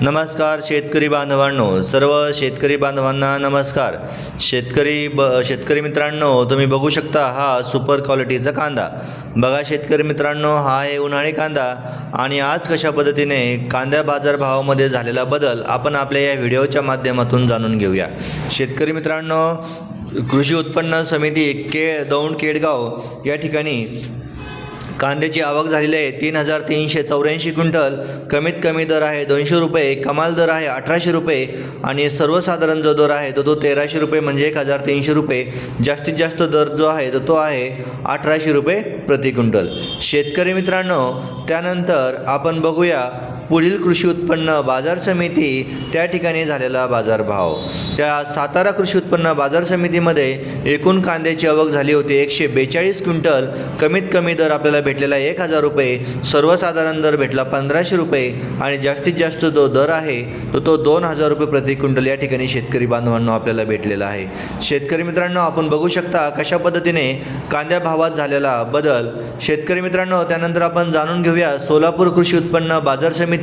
नमस्कार शेतकरी बांधवांनो सर्व शेतकरी बांधवांना नमस्कार. शेतकरी ब शेतकरी मित्रांनो तुम्ही बघू शकता हा सुपर क्वालिटीचा कांदा. बघा शेतकरी मित्रांनो हा आहे उन्हाळी कांदा आणि आज कशा पद्धतीने कांद्या बाजारभावामध्ये झालेला बदल आपण आपल्या या व्हिडिओच्या माध्यमातून जाणून घेऊया. शेतकरी मित्रांनो कृषी उत्पन्न समिती के दौंड केडगाव या ठिकाणी कांद्याची आवक झालेली आहे. तीन हजार तीनशे चौऱ्याऐंशी क्विंटल. कमीत कमी दर आहे दोनशे रुपये. कमाल दर आहे अठराशे रुपये. आणि सर्वसाधारण जो दर आहे तो तो तेराशे रुपये म्हणजे एक हजार तीनशे रुपये. जास्तीत जास्त दर जो आहे तो तो आहे अठराशे रुपये प्रति क्विंटल. शेतकरी मित्रांनो त्यानंतर आपण बघूया पुढील कृषी उत्पन्न बाजार समिती त्या ठिकाणी झालेला बाजारभाव. त्या सातारा कृषी उत्पन्न बाजार समितीमध्ये एकूण कांद्याची आवक झाली होती एकशे बेचाळीस क्विंटल. कमीत कमी दर आपल्याला भेटलेला एक हजार रुपये. सर्वसाधारण दर भेटला पंधराशे रुपये आणि जास्तीत जास्त जो दर आहे तो तो दोन हजार रुपये प्रति क्विंटल या ठिकाणी शेतकरी बांधवांना आपल्याला भेटलेला आहे. शेतकरी मित्रांनो आपण बघू शकता कशा पद्धतीने कांद्या भावात झालेला बदल. शेतकरी मित्रांनो त्यानंतर आपण जाणून घेऊया सोलापूर कृषी उत्पन्न बाजार समिती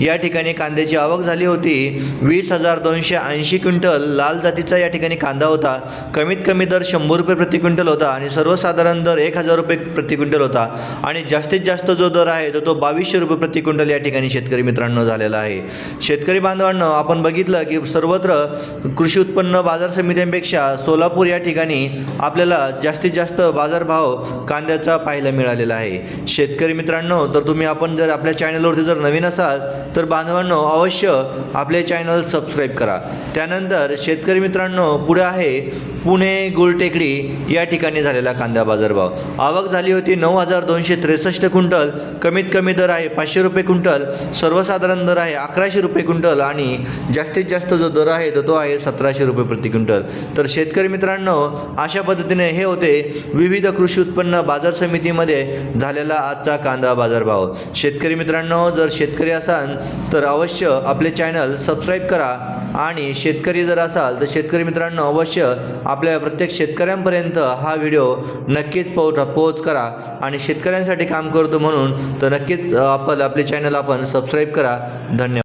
या ठिकाणी कांद्याची आवक झाली होती. वीस हजार दोनशे ऐंशी क्विंटल लाल जातीचा या ठिकाणी कांदा होता. कमीत कमी दर शंभर रुपये प्रति क्विंटल होता आणि सर्वसाधारण दर एक हजार रुपये प्रति क्विंटल होता. आणि जास्तीत जास्त जो दर आहे तो तो बावीसशे रुपये प्रति क्विंटल या ठिकाणी शेतकरी मित्रांनो झालेला आहे. शेतकरी बांधवांनो आपण बघितलं की सर्वत्र कृषी उत्पन्न बाजार समित्यांपेक्षा सोलापूर या ठिकाणी आपल्याला जास्तीत जास्त बाजारभाव कांद्याचा पाहायला मिळालेला आहे. शेतकरी मित्रांनो तर तुम्ही आपण जर आपल्या चॅनलवरती जर नवीन असाल तर बांधवांनो अवश्य आपले चॅनल सबस्क्राईब करा. त्यानंतर शेतकरी मित्रांनो पुढे आहे पुणे गुलटेकडी या ठिकाणी झालेला कांदा बाजारभाव. आवक झाली होती नऊ हजार दोनशे त्रेसष्ट क्विंटल कमीत कमी दर आहे पाचशे रुपये क्विंटल सर्वसाधारण दर आहे अकराशे रुपये क्विंटल आणि जास्तीत जास्त जो दर आहे तो तो आहे सतराशे रुपये प्रति क्विंटल. तर शेतकरी मित्रांनो अशा पद्धतीने हे होते विविध कृषी उत्पन्न बाजार समितीमध्ये झालेला आजचा कांदा बाजारभाव. शेतकरी मित्रांनो जर शेतकरी असाल तर अवश्य आपले चॅनल सबस्क्राईब करा. आणि शेतकरी जर असाल तर शेतकरी मित्रांनो अवश्य आपल्या प्रत्येक शेतकऱ्यांपर्यंत हा व्हिडिओ नक्कीच पोच पोच करा. आणि शेतकऱ्यांसाठी काम करतो म्हणून तर नक्कीच आपण आपले चॅनल आपण सबस्क्राईब करा. धन्यवाद.